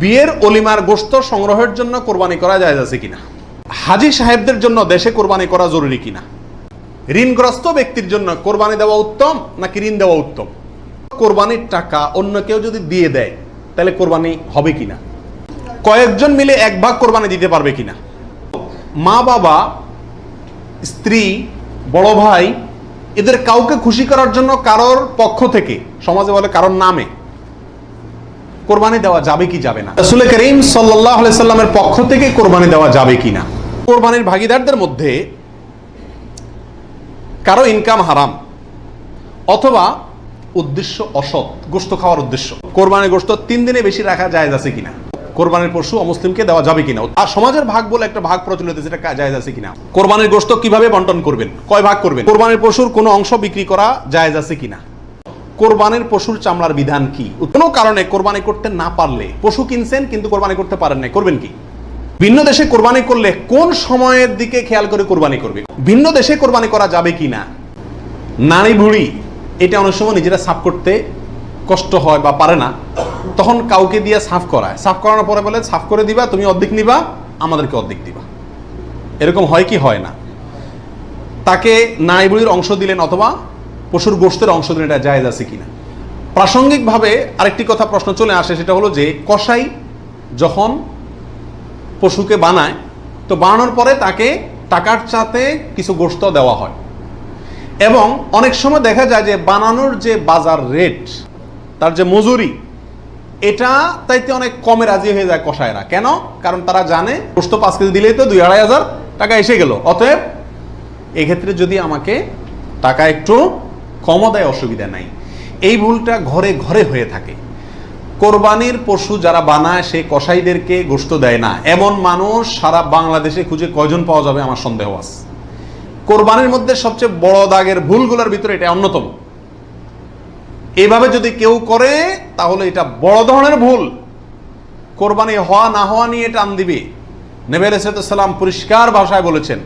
বিয়ের অলিমার গোস্ত সংগ্রহের জন্য কোরবানি করা যায় আছে কিনা? হাজি সাহেবদের জন্য দেশে কোরবানি করা জরুরি কিনা? ঋণগ্রস্ত ব্যক্তির জন্য কোরবানি দেওয়া উত্তম নাকি ঋণ দেওয়া উত্তম? কোরবানির টাকা অন্য কেউ যদি দিয়ে দেয়, তাহলে কোরবানি হবে কিনা? কয়েকজন মিলে এক ভাগ কোরবানি দিতে পারবে কিনা? মা, বাবা, স্ত্রী, বড় ভাই, এদের কাউকে খুশি করার জন্য কারোর পক্ষ থেকে, সমাজে বলে কারোর নামে কোরবানি দেওয়া যাবে কি যাবে না? রাসূল করিম আলাইহি সাল্লামের পক্ষ থেকে কোরবানি দেওয়া যাবে কি না? কোরবানির ভাগিদারদের মধ্যে কারও ইনকাম হারাম অথবা উদ্দেশ্য অসৎ গোস্ত খাওয়ার উদ্দেশ্য। কোরবানির গোস্ত তিন দিনে বেশি রাখা যায় আছে কিনা কোরবানির পশু অমুসলিমকে দেওয়া যাবে কিনা আর সমাজের ভাগ বলে একটা ভাগ প্রচলিত সেটা জায়েজ আছে কিনা কোরবানির গোস্ত কীভাবে বন্টন করবেন? কয় ভাগ করবেন? কোরবানির পশুর কোনো অংশ বিক্রি করা জায়েজ আছে কিনা কোরবানির পশুর চামড়ার বিধান কি? কোনো কারণে কোরবানি করতে না পারলে পশু কিনছেন, কিন্তু কোরবানি করতে পারেন না করবেন কি? ভিন্ন দেশে কোরবানি করলে কোন সময়ের দিকে খেয়াল করে কোরবানি করবে? ভিন্ন দেশে কোরবানি করা যাবে কি না? নারী ভুড়ি, এটা অনেক সময় নিজেরা সাফ করতে কষ্ট হয় বা পারে না। তখন কাউকে দিয়ে সাফ করায়। সাফ করানোর পরে বলে, সাফ করে দিবা, তুমি অর্ধেক নিবা, আমাদেরকে অর্ধেক দিবা। এরকম হয় কি, হয় না? তাকে নারী বুড়ির অংশ দিলেন অথবা পশুর গোষ্ঠের অংশ দিলেন এটা জায়েজ আছে কিনা। প্রাসঙ্গিকভাবে আরেকটি কথা প্রশ্ন চলে আসে, সেটা হলো যে কষাই যখন পশুকে বানায়, তো বানানোর পরে তাকে টাকার চাতে কিছু গোস্ত দেওয়া হয়। এবং অনেক সময় দেখা যায় যে বানানোর যে বাজার রেট, তার যে মজুরি, এটা তাইতে অনেক কমে রাজি হয়ে যায় কষায়রা কেন? কারণ তারা জানে গোস্ত পাঁচ কেজি দিলেই তো দুই আড়াই হাজার টাকা এসে গেল। অতএব এক্ষেত্রে যদি আমাকে টাকা একটু দেয় অসুবিধা নাই। এই ভুলটা ঘরে ঘরে হয়ে থাকে। কোরবানির পশু যারা বানায় সে কসাইদেরকে গোস্ত দেয় না। এমন মানুষ সারা বাংলাদেশে খুঁজে কয়জন পাওয়া যাবে আমার সন্দেহ আছে। কোরবানির মধ্যে সবচেয়ে বড় দাগের ভুলগুলোর ভিতরে এটা অন্যতম। এভাবে যদি কেউ করে, তাহলে এটা বড় ধরনের ভুল। কোরবানি হওয়া, না হওয়া নিয়ে টান দিবে। নেবেল সালাম পরিষ্কার ভাষায় বলেছেন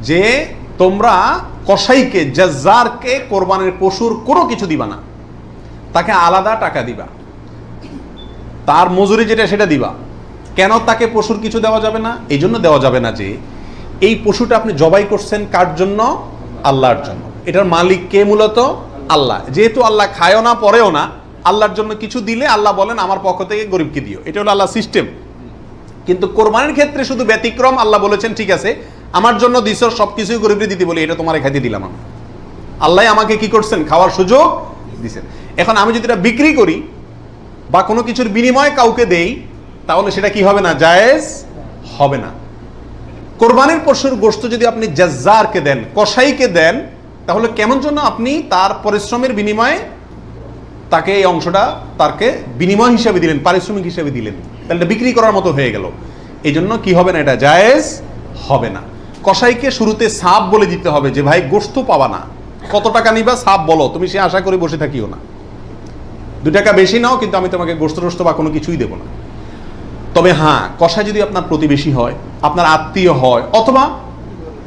যে তোমরা কসাইকে, জাজ্জারকে, কোরবানের পশুর কোনো কিছু দিবা না। তাকে আলাদা টাকা দিবা। তার মজুরি যেটা, সেটা দিবা। কেন তাকে পশুর কিছু দেওয়া যাবে না? এই জন্য দেওয়া যাবে না যে, এই পশুটা আপনি জবাই করছেন কার জন্য? আল্লাহর জন্য। এটার মালিক কে মূলত? আল্লাহ। যেহেতু আল্লাহ খায়ও না, পরেও না, আল্লাহর জন্য কিছু দিলে আল্লাহ বলেন, আমার পক্ষ থেকে গরিবকে দিও। এটা হলো আল্লাহ সিস্টেম। কিন্তু কোরবানির ক্ষেত্রে শুধু ব্যতিক্রম আল্লাহ বলেছেন, ঠিক আছে আমার জন্য দিস সব কিছুই গরিবকে দিতে বলি, এটা তোমার খাইতে দিলাম আমি। আল্লাহ আমাকে কি করছেন? খাওয়ার সুযোগ দিছেন। এখন আমি যদি এটা বিক্রি করি বা কোনো কিছুর বিনিময়ে কাউকে দেই, তাহলে সেটা কি হবে না? জায়েজ হবে না। কোরবানির পশুর গোস্ত যদি আপনি জাজ্জারকে দেন, কসাইকে দেন, তাহলে কেমন জন্য আপনি তার পরিশ্রমের বিনিময়ে তাকে এই অংশটা তাকে বিনিময় হিসাবে দিলেন, পারিশ্রমিক হিসাবে দিলেন। তাহলে বিক্রি করার মতো হয়ে গেল। এই জন্য কি হবে না এটা? জায়েজ হবে না। কসাইকে শুরুতে সাপ বলে দিতে হবে যে, ভাই গোস্ত পাবা না। কত টাকা নিবা, সাপ বলো। তুমি সে আশা করে বসে থাকিও না। দু টাকা বেশি নাও, কিন্তু আমি তোমাকে গোস্ত টোস্ত বা কোনো কিছুই দেবো না। তবে হ্যাঁ কষাই যদি আপনার প্রতিবেশী হয়, আপনার আত্মীয় হয়, অথবা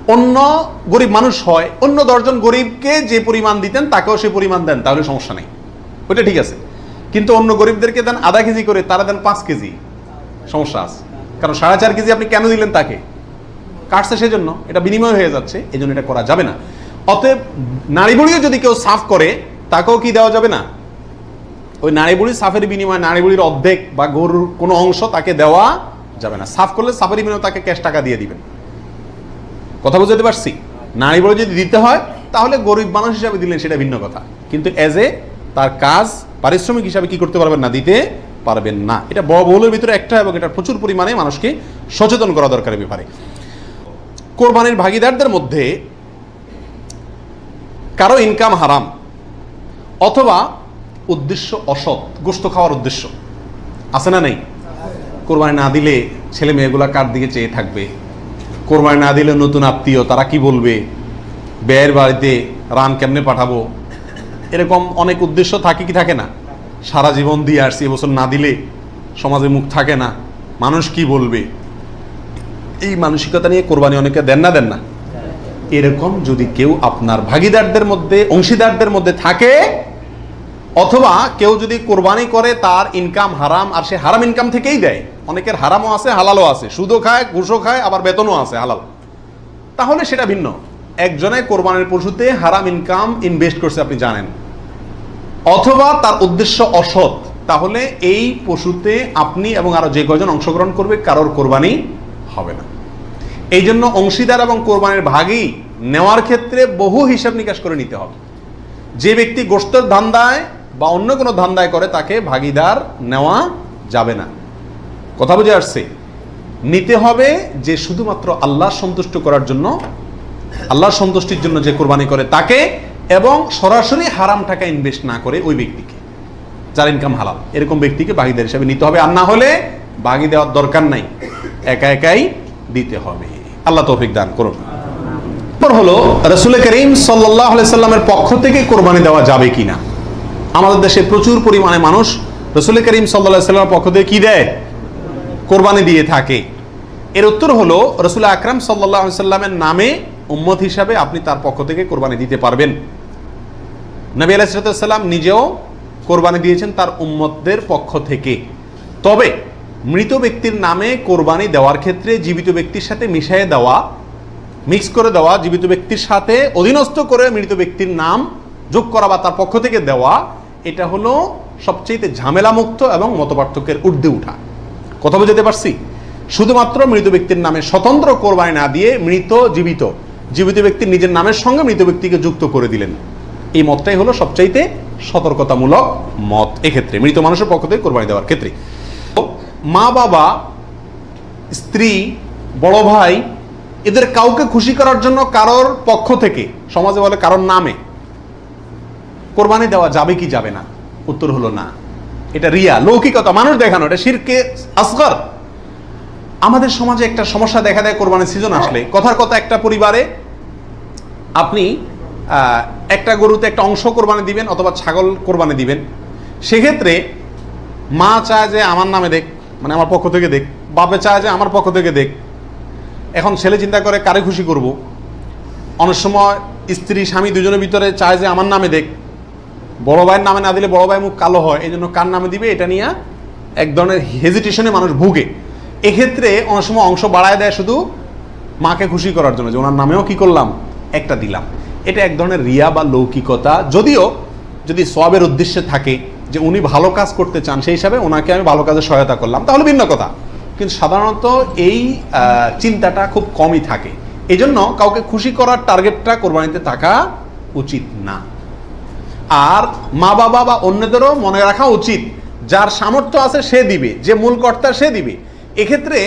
অন্য গরিব মানুষ হয়, অন্য দশজন গরিবকে যে পরিমাণ দিতেন, তাকেও সে পরিমাণ দেন, তাহলে সমস্যা নেই। ওইটা ঠিক আছে। কিন্তু অন্য গরিবদেরকে দেন আধা কেজি করে, তারা দেন পাঁচ কেজি। সমস্যা আছে। কারণ সাড়ে চার কেজি আপনি কেন দিলেন তাকে? কাটছে সেজন্য এটা বিনিময় হয়ে যাচ্ছে এই এটা করা যাবে না। অতএব নারী বুড়িও যদি কেউ সাফ করে, তাকেও কি দেওয়া যাবে না? ওই নারী বুড়ি সাফের বিনিময়ে নারী বুড়ির অর্ধেক বা গরুর কোনো অংশ তাকে দেওয়া যাবে না। সাফ করলে সাফের বিনিময়ে তাকে ক্যাশ টাকা দিয়ে দিবেন। কথা বুঝতে পারছি? নারী বুড়ি যদি দিতে হয়, তাহলে গরিব মানুষ হিসাবে দিলেন, সেটা ভিন্ন কথা। কিন্তু এজ এ তার কাজ, পারিশ্রমিক হিসাবে কি করতে পারবেন না, দিতে পারবেন না। এটা বহুলের ভিতরে একটা এবং এটা প্রচুর পরিমাণে মানুষকে সচেতন করা দরকার ব্যাপারে। কোরবানির ভাগিদারদের মধ্যে কারও ইনকাম হারাম অথবা উদ্দেশ্য অসৎ, গোস্ত খাওয়ার উদ্দেশ্য। আছে না নেই? কোরবানি না দিলে ছেলে মেয়েগুলা কার দিকে চেয়ে থাকবে? কোরবানি না দিলে নতুন আত্মীয়, তারা কি বলবে? ব্যয়ের বাড়িতে রান কেমনে পাঠাবো? এরকম অনেক উদ্দেশ্য থাকে কি থাকে না? সারা জীবন দিয়ে আসছি এবছর না দিলে সমাজে মুখ থাকে না। মানুষ কি বলবে? এই মানসিকতা নিয়ে কোরবানি অনেকে দেন না দেন না? এরকম যদি কেউ আপনার ভাগিদারদের মধ্যে, অংশীদারদের মধ্যে থাকে, অথবা কেউ যদি কোরবানি করে, তার ইনকাম হারাম, আর সে হারাম ইনকাম থেকেই দেয়। অনেকের হারামও আছে, হালালও আছে। সুদও খায়, ঘুষও খায়, আবার বেতনও আছে, হালাল। তাহলে সেটা ভিন্ন। একজনে কোরবানির পশুতে হারাম ইনকাম ইনভেস্ট করছে, আপনি জানেন। অথবা তার উদ্দেশ্য অসৎ। তাহলে এই পশুতে আপনি এবং আরও যে কয়জন অংশগ্রহণ করবে, কারোর কোরবানি হবে না। এই জন্য অংশীদার এবং কোরবানির ভাগই নেওয়ার ক্ষেত্রে বহু হিসাব নিকাশ করে নিতে হবে। যে ব্যক্তি গোষ্ঠের ধান্দায় বা অন্য কোনো ধান্দায় করে, তাকে ভাগিদার নেওয়া যাবে না। কথা বুঝে আসছে? নিতে হবে যে শুধুমাত্র আল্লাহ সন্তুষ্ট করার জন্য আল্লাহর সন্তুষ্টির জন্য যে কোরবানি করে তাকে এবং সরাসরি হারাম টাকা ইনভেস্ট না করে ওই ব্যক্তিকে। যার ইনকাম হালাল। এরকম ব্যক্তিকে ভাগিদার হিসাবে নিতে হবে। আর না হলে ভাগি দেওয়ার দরকার নাই। একা একাই দিতে হবে। আল্লাহ তৌফিক দান করুন। এরপর হলো, রসুল করিম সাল্লাহ সাল্লামের পক্ষ থেকে কোরবানি দেওয়া যাবে কিনা? আমাদের দেশে প্রচুর পরিমাণে মানুষ রসুল করিম সাল্লাহ সাল্লামের পক্ষ থেকে কি দেয়? কোরবানি দিয়ে থাকে। এর উত্তর হলো, রসুল আকরাম সাল্লাহ সাল্লামের নামে উম্মত হিসাবে আপনি তার পক্ষ থেকে কোরবানি দিতে পারবেন। নবী আলাইসালাম নিজেও কোরবানি দিয়েছেন তার উম্মতদের পক্ষ থেকে। তবে মৃত ব্যক্তির নামে কোরবানি দেওয়ার ক্ষেত্রে জীবিত ব্যক্তির সাথে মিশিয়ে দেওয়া, মিক্স করে দেওয়া, জীবিত ব্যক্তির সাথে অধীনস্থ করে মৃত ব্যক্তির নাম যোগ করা বা তার পক্ষ থেকে দেওয়া, এটা হলো সবচেয়ে ঝামেলামুক্ত এবং মতপার্থক্যের ঊর্ধ্বে উঠা। কথা বুঝতে পারছি? শুধুমাত্র মৃত ব্যক্তির নামে স্বতন্ত্র কোরবানি না দিয়ে মৃত, জীবিত জীবিত ব্যক্তির নিজের নামের সঙ্গে মৃত ব্যক্তিকে যুক্ত করে দিলেন। এই মতটাই হলো সবচাইতে সতর্কতামূলক মত। এক্ষেত্রে মৃত মানুষের পক্ষ থেকে কোরবানি দেওয়ার ক্ষেত্রে। মা বাবা, স্ত্রী, বড় ভাই, এদের কাউকে খুশি করার জন্য কারোর পক্ষ থেকে, সমাজে বলে কারোর নামে, কোরবানি দেওয়া যাবে কি যাবে না? উত্তর হলো না। এটা রিয়া, লৌকিকতা, মানুষ দেখানো, এটা শিরকে আসগর। আমাদের সমাজে একটা সমস্যা দেখা দেয় কোরবানির সিজন আসলে। কথার কথা একটা পরিবারে আপনি একটা গরুতে একটা অংশ কোরবানি দিবেন অথবা ছাগল কোরবানি দিবেন। সেক্ষেত্রে মা চায় যে আমার নামে দেখ মানে আমার পক্ষ থেকে দেখ। বাপে চায় যে আমার পক্ষ থেকে দেখ। এখন ছেলে চিন্তা করে, কারে খুশি করব? অনেক সময় স্ত্রী, স্বামী দুজনের ভিতরে চায় যে আমার নামে দেখ। বড় ভাইয়ের নামে না দিলে বড় ভাই মুখ কালো হয় এই জন্য কার নামে দিবে এটা নিয়ে এক ধরনের হেজিটেশনে মানুষ ভুগে। এক্ষেত্রে অনেক সময় অংশ বাড়ায় দেয় শুধু মাকে খুশি করার জন্য, যে ওনার নামেও কি করলাম? একটা দিলাম। এটা এক ধরনের রিয়া বা লৌকিকতা। যদিও, যদি সবের উদ্দেশ্যে থাকে যে উনি ভালো কাজ করতে চান, সেই হিসাবে ওনাকে আমি ভালো কাজে সহায়তা করলাম। তাহলে ভিন্ন কথা। কিন্তু সাধারণত এই চিন্তাটা খুব কমই থাকে। এই জন্য কাউকে খুশি করার টার্গেটটা কোরবানিতে থাকা উচিত না। আর মা বাবা বা অন্যদেরও মনে রাখা উচিত, যার সামর্থ্য আছে সে দিবে, যে মূল কর্তা সে দিবে। এক্ষেত্রে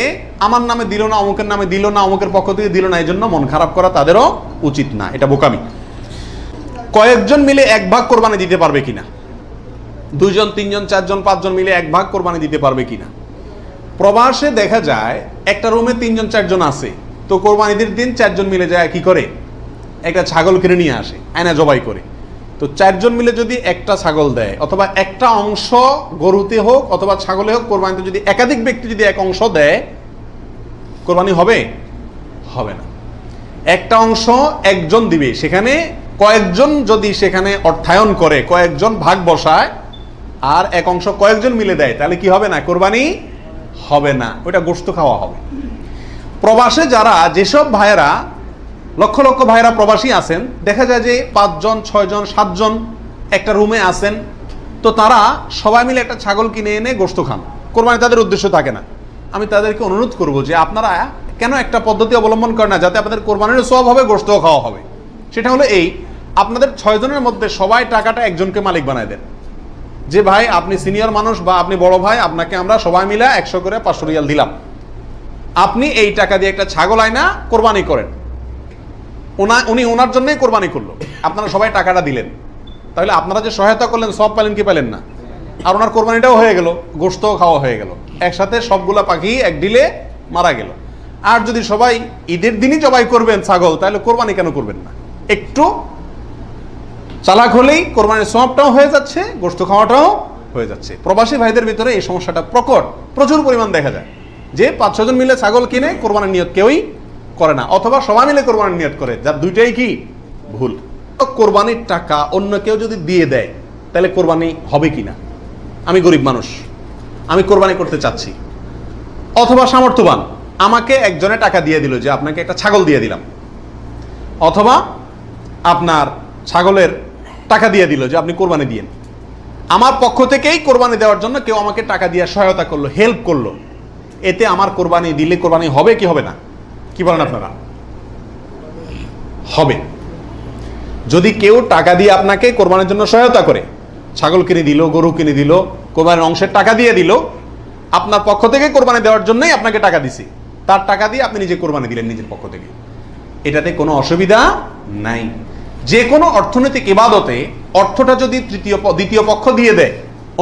আমার নামে দিল না, অমুকের নামে দিল না, অমুকের পক্ষ থেকে দিল না এই জন্য মন খারাপ করা তাদেরও উচিত না। এটা বোকামি। কয়েকজন মিলে এক ভাগ কোরবানি দিতে পারবে কিনা? দুইজন তিনজন, চারজন, পাঁচজন মিলে এক ভাগ কোরবানি দিতে পারবে কিনা? প্রবাসে দেখা যায়, একটা রুমে তিনজন, চারজন আছে। তো কোরবানিদের দিন চারজন মিলে যায় কি করে? একটা ছাগল কিনে নিয়ে আসে, আয়না জবাই করে। তো চারজন মিলে যদি একটা ছাগল দেয়, অথবা একটা অংশ গরুতে হোক, অথবা ছাগলে হোক, কোরবানিতে যদি একাধিক ব্যক্তি যদি এক অংশ দেয়, কোরবানি হবে? হবে না। একটা অংশ একজন দিবে, সেখানে কয়েকজন যদি সেখানে অর্থায়ন করে, কয়েকজন ভাগ বসায় আর এক অংশ কয়েকজন মিলে দেয়, তাহলে কি হবে না? কোরবানি হবে না। ওটা গোস্ত খাওয়া হবে। প্রবাসে যারা, যেসব ভাইয়েরা, লক্ষ লক্ষ ভাইয়েরা প্রবাসী আছেন, দেখা যায় যে পাঁচজন, ছয়জন, সাতজন একটা রুমে আছেন, তো তারা সবাই মিলে একটা ছাগল কিনে এনে গোস্ত খান। কোরবানি তাদের উদ্দেশ্য থাকে না। আমি তাদেরকে অনুরোধ করব যে আপনারা কেন একটা পদ্ধতি অবলম্বন করেন না, যাতে আপনাদের কোরবানির সব হবে গোস্তও খাওয়া হবে। সেটা হলো এই, আপনাদের ছয়জনের মধ্যে সবাই টাকাটা একজনকে মালিক বানায় দেন। যে ভাই, আপনি সিনিয়র মানুষ বা আপনি বড় ভাই, আপনাকে আমরা সবাই মিলে একশো করে পাঁচশো রিয়াল দিলাম। আপনি এই টাকা দিয়ে একটা ছাগল আয়না কোরবানি করেন। উনি ওনার জন্যই কোরবানি করল। আপনারা সবাই টাকাটা দিলেন। তাহলে আপনারা যে সহায়তা করলেন, সব পেলেন কি পেলেন না? আর ওনার কোরবানিটাও হয়ে গেল গোস্তও খাওয়া হয়ে গেল। একসাথে সবগুলা পাখি এক ডিলে মারা গেল। আর যদি সবাই ঈদের দিনই জবাই করবেন ছাগল, তাহলে কোরবানি কেন করবেন না? একটু চালাক হলেই কোরবানির সবটাও হয়ে যাচ্ছে গোস্ত খাওয়াটাও হয়ে যাচ্ছে। প্রবাসী ভাইদের ভিতরে এই সমস্যাটা প্রকট, প্রচুর পরিমাণ দেখা যায়। যে পাঁচ ছজন মিলে ছাগল কিনে কোরবানির নিয়ত কেউই করে না, অথবা সবাই মিলে কোরবানির নিয়ত করে, যার দুইটাই কি? ভুল। কোরবানির টাকা অন্য কেউ যদি দিয়ে দেয়, তাহলে কোরবানি হবে কি না আমি গরিব মানুষ, আমি কোরবানি করতে চাচ্ছি। অথবা সামর্থ্যবান, আমাকে একজনে টাকা দিয়ে দিল যে আপনাকে একটা ছাগল দিয়ে দিলাম। অথবা আপনার ছাগলের টাকা দিয়ে দিল যে আপনি কোরবানি দিয়েন। আমার পক্ষ থেকেই কোরবানি দেওয়ার জন্য কেউ আমাকে টাকা দিয়ে সহায়তা করল হেল্প করল। এতে আমার কোরবানি দিলে কোরবানি হবে কি হবে না? কি বলেন আপনারা? হবে। যদি কেউ টাকা দিয়ে আপনাকে কোরবানির জন্য সহায়তা করে, ছাগল কিনে দিল, গরু কিনে দিল, কোরবানির অংশের টাকা দিয়ে দিল, আপনার পক্ষ থেকে কোরবানি দেওয়ার জন্যই আপনাকে টাকা দিছি। তার টাকা দিয়ে আপনি নিজে কোরবানি দিলেন নিজের পক্ষ থেকে। এটাতে কোনো অসুবিধা নাই। যে কোনো অর্থনৈতিক ইবাদতে অর্থটা যদি তৃতীয় দ্বিতীয় পক্ষ দিয়ে দেয়,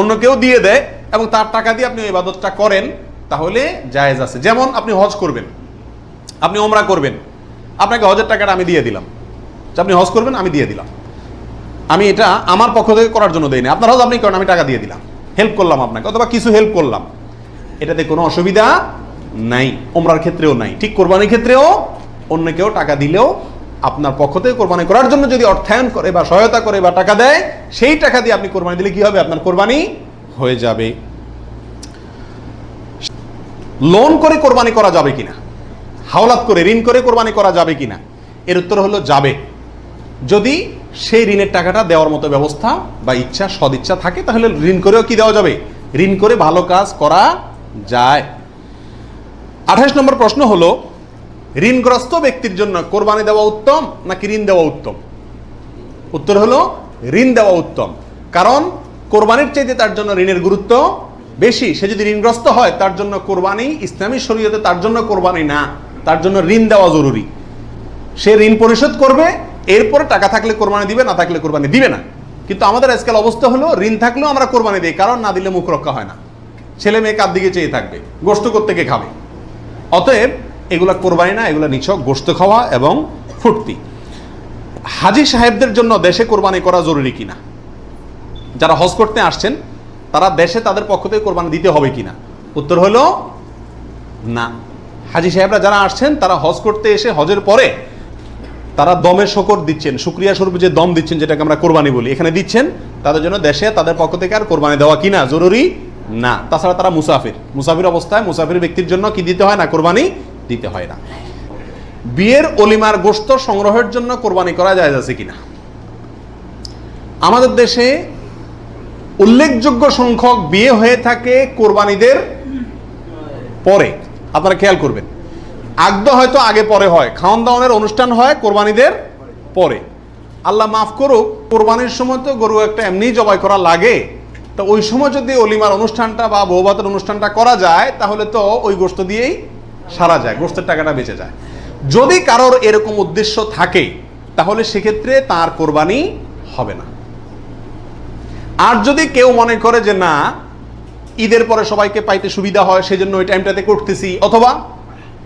অন্য কেউ দিয়ে দেয় এবং তার টাকা দিয়ে আপনি ওই ইবাদতটা করেন, তাহলে জায়েজ আছে। যেমন আপনি হজ করবেন, আপনি ওমরা করবেন, আপনাকে হজের টাকাটা আমি দিয়ে দিলাম। যে আপনি হজ করবেন, আমি দিয়ে দিলাম। আমি এটা আমার পক্ষ থেকে করার জন্য দেয়নি আপনার হজ আপনি করেন, আমি টাকা দিয়ে দিলাম। হেল্প করলাম আপনাকে, অথবা কিছু হেল্প করলাম। এটাতে কোনো অসুবিধা নাই ওমরার ক্ষেত্রেও নাই। ঠিক কোরবানির ক্ষেত্রেও অন্য কেউ টাকা দিলেও আপনার পক্ষ থেকে কোরবানি করার জন্য যদি অর্থায়ন করে বা সহায়তা করে বা টাকা দেয়, সেই টাকা দিয়ে আপনি কোরবানি দিলে কি হবে? আপনার কোরবানি হয়ে যাবে। লোন করে কোরবানি করা যাবে কিনা? হাওলাত করে, ঋণ করে কোরবানি করা যাবে কিনা? এর উত্তর হলো যাবে। যদি সেই ঋণের টাকাটা দেওয়ার মতো ব্যবস্থা বা ইচ্ছা, সদিচ্ছা থাকে, তাহলে ঋণ করেও কি দেওয়া যাবে? ঋণ করে ভালো কাজ করা যায়। আঠাশ নম্বর প্রশ্ন হলো ঋণগ্রস্ত ব্যক্তির জন্য কোরবানি দেওয়া উত্তম নাকি ঋণ দেওয়া উত্তম? উত্তর হলো, ঋণ দেওয়া উত্তম। কারণ কোরবানির চাইতে তার জন্য ঋণের গুরুত্ব বেশি। সে যদি ঋণগ্রস্ত হয়, তার জন্য কোরবানি, ইসলামী শরীয়তে তার জন্য কোরবানি না। তার জন্য ঋণ দেওয়া জরুরি। সে ঋণ পরিশোধ করবে, এরপরে টাকা থাকলে কোরবানি দিবে, না থাকলে কোরবানি দিবে না। কিন্তু আমাদের আজকাল অবস্থা হলো, ঋণ থাকলেও আমরা কোরবানি দিই, কারণ না দিলে মুখ রক্ষা হয় না। ছেলে মেয়ে কার দিকে চেয়ে থাকবে? গোস্ত করতে খাবে? অতএব এগুলা কোরবানি না, এগুলা নিছক গোস্ত খাওয়া এবং ফুর্তি। হাজি সাহেবদের জন্য দেশে কোরবানি করা জরুরি কিনা? যারা হজ করতে আসছেন, তারা দেশে তাদের পক্ষ থেকে কোরবানি দিতে হবে কিনা? উত্তর হলো, না। হাজি সাহেবরা যারা আসছেন, তারা হজ করতে এসে হজের পরে তারা দমের শকর দিচ্ছেন, শুক্রিয়া স্বরূপ যে দম দিচ্ছেন, যেটাকে আমরা কোরবানি বলি, এখানে দিচ্ছেন, তাদের জন্য দেশে তাদের পক্ষ থেকে আর কোরবানি দেওয়া কিনা জরুরি না। তাছাড়া তারা মুসাফির। মুসাফির অবস্থায় মুসাফির ব্যক্তির জন্য কি দিতে হয় না? কোরবানি দিতে হয় না। বিয়ের অলিমার গোস্ত সংগ্রহের জন্য কোরবানি করা যায় আছে কিনা? আমাদের দেশে উল্লেখযোগ্য সংখ্যক বিয়ে হয়ে থাকে কোরবানিদের পরে। আপনারা খেয়াল করবেন। আগদ হয়তো আগে পরে হয়। খাওয়ান দাওয়ানের অনুষ্ঠান হয় কোরবানিদের পরে। আল্লাহ মাফ করুক, কোরবানির সময় তো গরু একটা এমনি জবাই করা লাগে। তো ওই সময় যদি অলিমার অনুষ্ঠানটা বা বৌভাতের অনুষ্ঠানটা করা যায়, তাহলে তো ওই গোস্ত দিয়েই সারা যায়, গোস্তের টাকাটা বেঁচে যায়। যদি কারোর এরকম উদ্দেশ্য থাকে, তাহলে সেক্ষেত্রে তার কোরবানি হবে না। আর যদি কেউ মনে করে যে না, ঈদের পরে সবাইকে পাইতে সুবিধা হয়, সেজন্য ওই টাইমটাতে করতেছি, অথবা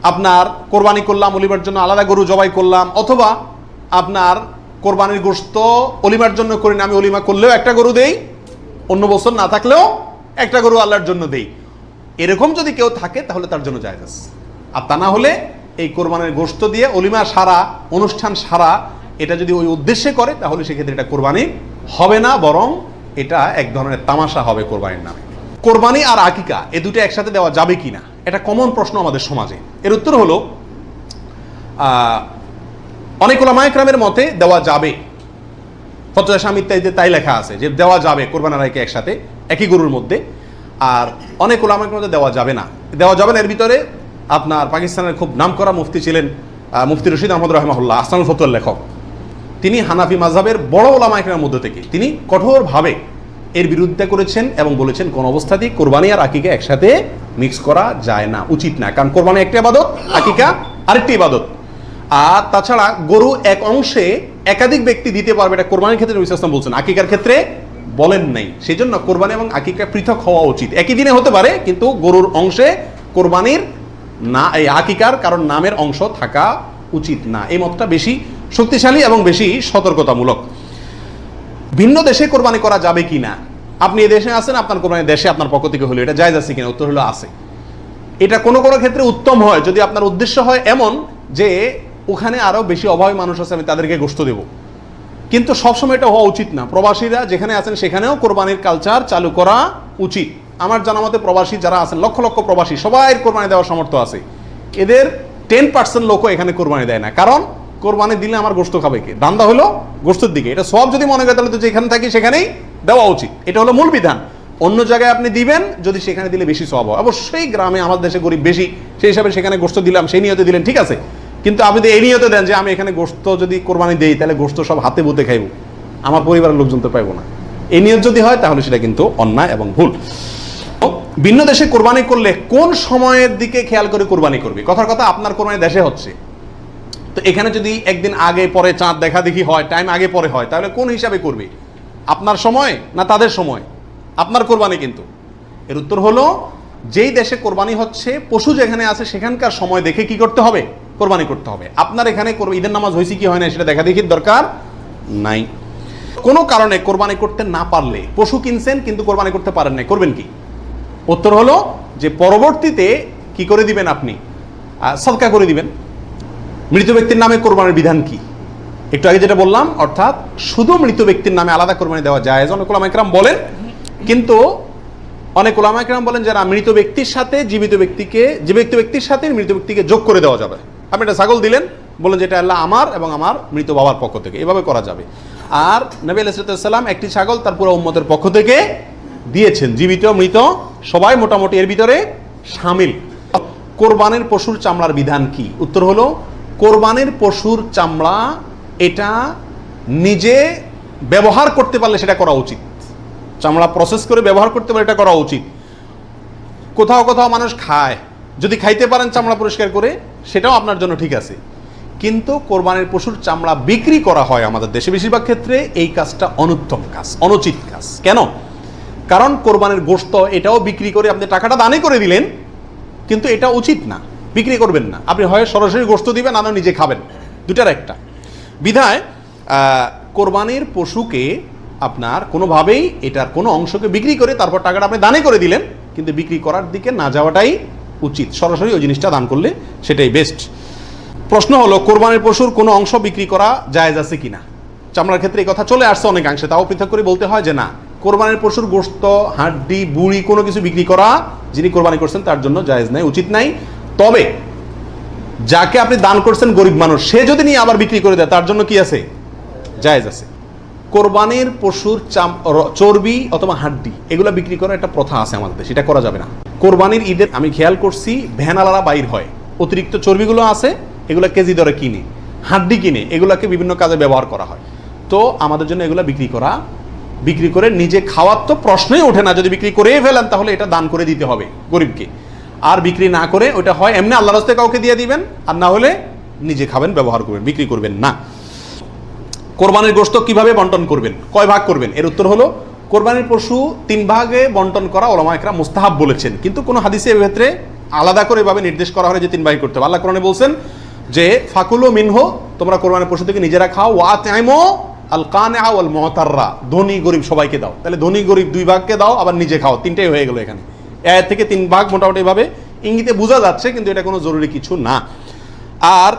আপনার কোরবানি করলাম, অলিবার জন্য আলাদা গরু জবাই করলাম, অথবা আপনার কোরবানির গোস্ত অলিমার জন্য করি না, আমি অলিমা করলেও একটা গরু দেই, অন্য বছর না থাকলেও একটা গরু আল্লাহর জন্য দেই। এরকম যদি কেউ থাকে, তাহলে তার জন্য জায়গা আর তা না হলে এই কোরবানের গোস্ত দিয়ে অলিমা সারা, অনুষ্ঠান সারা, এটা যদি ওই উদ্দেশ্যে করে, তাহলে সেক্ষেত্রে এটা কোরবানি হবে না, বরং এটা এক ধরনের তামাশা হবে কোরবানির নামে। কোরবানি আর আকিকা, এ দুটো একসাথে দেওয়া যাবে কি না এটা কমন প্রশ্ন আমাদের সমাজে। এর উত্তর হলো অনেক ওলামায়করামের মতে দেওয়া যাবে। ফতোয়া স্বামী ইত্যাদিতে তাই লেখা আছে যে দেওয়া যাবে কোরবানার আইকে একসাথে, একই গরুর মধ্যে। আর অনেক ওলামায়কের মধ্যে দেওয়া যাবে না। দেওয়া যাবে না, এর ভিতরে আপনার পাকিস্তানের খুব নামকরা মুফতি ছিলেন মুফতি রশিদ আহমদ রহমাহুল্লাহ, আসানুল ফতুয়ার লেখক। তিনি হানাফি মাযহাবের বড় ওলামায়কের মধ্যে থেকে তিনি কঠোরভাবে এর বিরুদ্ধে করেছেন এবং বলেছেন, কোন অবস্থাতেই কোরবানি আর আকিকা একসাথে মিক্স করা যায় না, উচিত না। কারণ কোরবানি একটি ইবাদত, আকিকা আরেকটি ইবাদত। আর তাছাড়া গরু এক অংশে একাধিক ব্যক্তি দিতে পারবে, এটা কোরবানির ক্ষেত্রে নবী বলছেন। আকিকার ক্ষেত্রে বলেন নাই। সেই জন্য কোরবানি এবং আকিকা পৃথক হওয়া উচিত। একই দিনে হতে পারে, কিন্তু গরুর অংশে কোরবানির না, এই আকিকার কারণ নামের অংশ থাকা উচিত না। এই মতটা বেশি শক্তিশালী এবং বেশি সতর্কতামূলক। ভিন্ন দেশে কোরবানি করা যাবে কি না? আপনি এ দেশে আছেন, আপনার কোরবানি দেশে আপনার পক্ষ থেকে হলো, এটা জায়জ আছে কিনা? উত্তর হলো আছে। এটা কোনো কোনো ক্ষেত্রে উত্তম হয়, যদি আপনার উদ্দেশ্য হয় এমন যে ওখানে আরও বেশি অভাবী মানুষ আছে, আমি তাদেরকে গোস্ত দেব। কিন্তু সবসময় এটা হওয়া উচিত না। প্রবাসীরা যেখানে আছেন, সেখানেও কোরবানির কালচার চালু করা উচিত। আমার জানা মতে প্রবাসী যারা আছেন, লক্ষ লক্ষ প্রবাসী সবাই কোরবানি দেওয়ার সামর্থ্য আছে। এদের টেন পার্সেন্ট লোকও এখানে কোরবানি দেয় না। কারণ কোরবানি দিলে আমার গোস্ত খাবে কে? দান্দা হলো গোস্তের দিকে। এটা সব যদি মনে করে, তাহলে তো যেখানে থাকি সেখানেই দেওয়া উচিত। এটা হলো মূল বিধান। অন্য জায়গায় আপনি দিবেন, যদি সেখানে দিলে বেশি সব হয়। অবশ্যই গ্রামে আমাদের দেশে গরিব বেশি, সেই হিসাবে সেখানে গোস্ত দিলাম, সেই নিয়তে দিলেন, ঠিক আছে। কিন্তু আপনি যদি এই নিয়তে দেন যে আমি এখানে গোস্ত যদি কোরবানি দিই, তাহলে গোস্ত সব হাতে বুতে খাইব। আমার পরিবারের লোকজন তো পাইবো না। এই নিয়ত যদি হয়, তাহলে সেটা কিন্তু অন্যায় এবং ভুল। ভিন্ন দেশে কোরবানি করলে কোন সময়ের দিকে খেয়াল করে কোরবানি করবে? কথার কথা, আপনার কোরবানি দেশে হচ্ছে। তো এখানে যদি একদিন আগে পরে চাঁদ দেখা দেখি হয় টাইম আগে পরে হয়, তাহলে কোন হিসাবে করবে? আপনার সময় না তাদের সময়? আপনার কোরবানি কিন্তু। এর উত্তর হলো, যেই দেশে কোরবানি হচ্ছে, পশু যেখানে আছে, সেখানকার সময় দেখে কি করতে হবে? কোরবানি করতে হবে। আপনার এখানে ঈদের নামাজ হয়েছে কি হয় না সেটা দেখা দেখির দরকার নাই। কোনো কারণে কোরবানি করতে না পারলে, পশু কিনছেন কিন্তু কোরবানি করতে পারেন না করবেন কি? উত্তর হলো যে পরবর্তীতে কি করে দিবেন আপনি? সদকা করে দিবেন। মৃত ব্যক্তির নামে কোরবানির বিধান কি? একটু আগে যেটা বললাম, অর্থাৎ শুধু মৃত ব্যক্তির নামে আলাদা কোরবানি দেওয়া যায় অনেক ওলামাইকরাম বলেন। কিন্তু অনেক ওলামাইকরাম বলেন যারা মৃত ব্যক্তির সাথে জীবিত ব্যক্তিকে জীবিত ব্যক্তির সাথে মৃত ব্যক্তিকে যোগ করে দেওয়া যাবে। আপনি একটা ছাগল দিলেন বলেন যেটা আল্লাহ আমার এবং আমার মৃত বাবার পক্ষ থেকে। এভাবে করা যাবে। আর নবী আলাইসাল্লাম একটি ছাগল তার পুরো উম্মতের পক্ষ থেকে দিয়েছেন, জীবিত, মৃত, সবাই মোটামুটি এর ভিতরে সামিল। কোরবানের পশুর চামড়ার বিধান কি? উত্তর হলো, কোরবানের পশুর চামড়া এটা নিজে ব্যবহার করতে পারলে সেটা করা উচিত। চামড়া প্রসেস করে ব্যবহার করতে পারলে এটা করা উচিত। কোথাও কোথাও মানুষ খায়, যদি খাইতে পারেন চামড়া পরিষ্কার করে, সেটাও আপনার জন্য ঠিক আছে। কিন্তু কোরবানের পশুর চামড়া বিক্রি করা হয় আমাদের দেশে বেশিরভাগ ক্ষেত্রে, এই কাজটা অনুত্তম কাজ, অনুচিত কাজ। কেন? কারণ কোরবানের গোশত, এটাও বিক্রি করে আপনি টাকাটা দানে করে দিলেন, কিন্তু এটা উচিত না, বিক্রি করবেন না। আপনি হয় সরাসরি গোস্ত দিবেন না নিজে খাবেন। দুটার একটা। বিধায় কোরবানির পশুকে আপনার কোনোভাবেই এটার কোনো অংশকে বিক্রি করে তারপর টাকাটা আপনি দানে করে দিলেন, কিন্তু বিক্রি করার দিকে না যাওয়াটাই উচিত। সরাসরি ওই জিনিসটা দান করলে সেটাই বেস্ট প্রশ্ন হলো, কোরবানির পশুর কোনো অংশ বিক্রি করা জায়েজ আছে কিনা? চামড়ার ক্ষেত্রে এই কথা চলে আসছে অনেকাংশে, তাও পৃথক করে বলতে হয় যে না। কোরবানির পশুর গোস্ত হাড্ডি, বুড়ি কোনো কিছু বিক্রি করা যিনি কোরবানি করছেন, তার জন্য জায়েজ নাই, উচিত নাই। তবে যাকে আপনি দান করছেন গরিব মানুষ, সে যদি নিয়ে আবার বিক্রি করে দেয়, তার জন্য কি আছে? জায়েজ আছে। কোরবানির পশুর চাম চর্বি অথবা হাড্ডি, এগুলো বিক্রি করার একটা প্রথা আছে আমাদের দেশে, এটা করা যাবে না। কোরবানির ঈদের, আমি খেয়াল করছি ভ্যানালারা বাইর হয়। অতিরিক্ত চর্বিগুলো আছে, এগুলো কেজি দরে কিনে, হাড্ডি কিনে, এগুলোকে বিভিন্ন কাজে ব্যবহার করা হয়। তো আমাদের জন্য এগুলো বিক্রি করা বিক্রি করে নিজে খাওয়ার তো প্রশ্নই ওঠে না। যদি বিক্রি করেই ফেলেন, তাহলে এটা দান করে দিতে হবে গরিবকে। আর বিক্রি না করে ওটা হয়, এমনি আল্লাহ রাস্তে কাউকে দিয়ে দিবেন, আর না হলে নিজে খাবেন, ব্যবহার করবেন, বিক্রি করবেন না। কোরবানির গোশত কীভাবে বন্টন করবেন? কয় ভাগ করবেন? এর উত্তর হলো, কোরবানির পশু তিন ভাগে বন্টন করা ওলামায়করা মুস্তাহাব বলেছেন। কিন্তু কোনো হাদিসে এর ক্ষেত্রে আলাদা করে এভাবে নির্দেশ করা হয় যে তিন ভাগে করতে হবে। আল্লাহ কোরআনে বলছেন যে, ফাকুলো মিনহো, তোমরা কোরবানির পশু থেকে নিজেরা খাও, ওয়া তাইমো আল কানে আল মহতাররা ধনী গরিব সবাইকে দাও। তাহলে ধনী গরিব দুই ভাগকে দাও, আবার নিজে খাও। তিনটাই হয়ে গেল এখানে। এর থেকে তিন ভাগ মোটামুটি ভাবে ইঙ্গিতে বোঝা যাচ্ছে, কিন্তু এটা কোনো জরুরি কিছু না। আর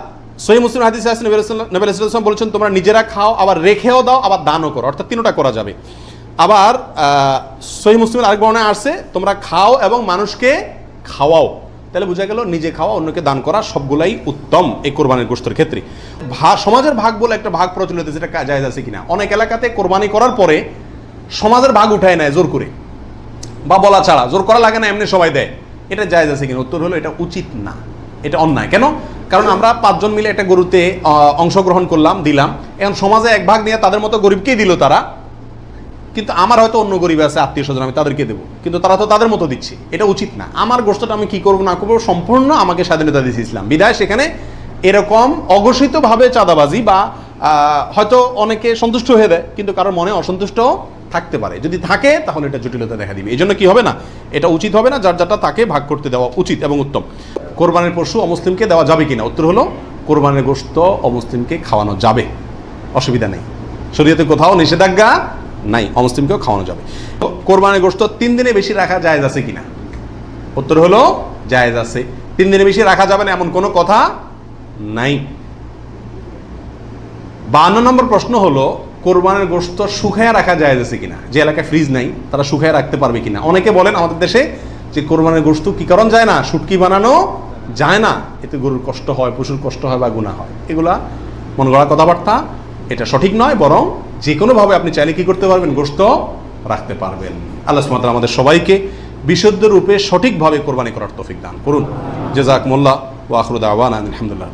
সহি মুসলিম হাদিস আছে, নবী বলেছেন, তোমরা নিজেরা খাও, আবার রেখেও দাও, আবার দানও করো। অর্থাৎ তিনটা করা যাবে। আবার সহি মুসলিম আরেক বর্ণায় আসছে, তোমরা খাও এবং মানুষকে খাওয়াও। তাহলে বোঝা গেল, নিজে খাওয়া, অন্যকে দান করা সবগুলাই উত্তম এই কোরবানির গোষ্ঠের ক্ষেত্রে। সমাজের ভাগ বলে একটা ভাগ প্রচলিত যেটা জায়জ আছে কিনা? অনেক এলাকাতে কোরবানি করার পরে সমাজের ভাগ উঠায় নেয় জোর করে। বা বলা ছাড়া, জোর করা লাগে না, এমনি সবাই দেয়। এটা জায়েজ আছে কিনা? উত্তর হলো এটা উচিত না। এটা অন্যায়। কেন? কারণ আমরা পাঁচজন মিলে একটা গরুতে অংশগ্রহণ করলাম, দিলাম। এখন সমাজে এক ভাগ নিয়ে তাদের মতো গরিবকেই দিল তারা। কিন্তু আমার হয়তো অন্য গরিব আছে, আত্মীয় স্বজন, আমি তাদেরকে দেবো। কিন্তু তারা তো তাদের মতো দিচ্ছে। এটা উচিত না। আমার গোষ্ঠটা আমি কি করব, না করব, সম্পূর্ণ আমাকে স্বাধীনতা দিয়েছে ইসলাম। বিদায় সেখানে এরকম অঘোষিতভাবে চাঁদাবাজি বা হয়তো অনেকে সন্তুষ্ট হয়ে দেয়, কিন্তু কারোর মনে অসন্তুষ্ট থাকতে পারে। যদি থাকে, তাহলে এটা জটিলতা দেখা দিবে। এই জন্য কি হবে না? এটা উচিত হবে না, যার যারটা তাকে ভাগ করতে দেওয়া উচিত এবং উত্তম। কোরবানের পশু অমুসলিমকে দেওয়া যাবে কিনা? উত্তর হলো, কোরবানির গোস্ত অমুসলিমকে খাওয়ানো যাবে। অসুবিধা নেই। শরীয়তে কোথাও নিষেধাজ্ঞা নাই, অমুসলিমকেও খাওয়ানো যাবে। কোরবানির গোস্ত তিন দিনে বেশি রাখা জায়েজ আছে কিনা? উত্তর হলো, জায়েজ আছে। তিন দিনে বেশি রাখা যাবে না, এমন কোনো কথা নাই। বান্ন নম্বর প্রশ্ন হলো, কোরবানের গোস্ত শুকায় রাখা যায় যাচ্ছে কিনা? যে এলাকায় ফ্রিজ নাই, তারা শুকায় রাখতে পারবে কিনা? অনেকে বলেন আমাদের দেশে যে কোরবানের গোস্ত কি কারণ যায় না, শুটকি বানানো যায় না। এতে গরুর কষ্ট হয়, পশুর কষ্ট হয় বা গুণা হয়। এগুলা মন গড়া কথাবার্তা, এটা সঠিক নয়, বরং যে কোনোভাবে আপনি চাইলে কি করতে পারবেন? গোস্ত রাখতে পারবেন। আল্লাহ সুমাত্রা আমাদের সবাইকে বিশুদ্ধ রূপে সঠিকভাবে কোরবানি করার তৌফিক দান করুন। জেজাক মোল্লা وآخر دعوانا أن الحمد لله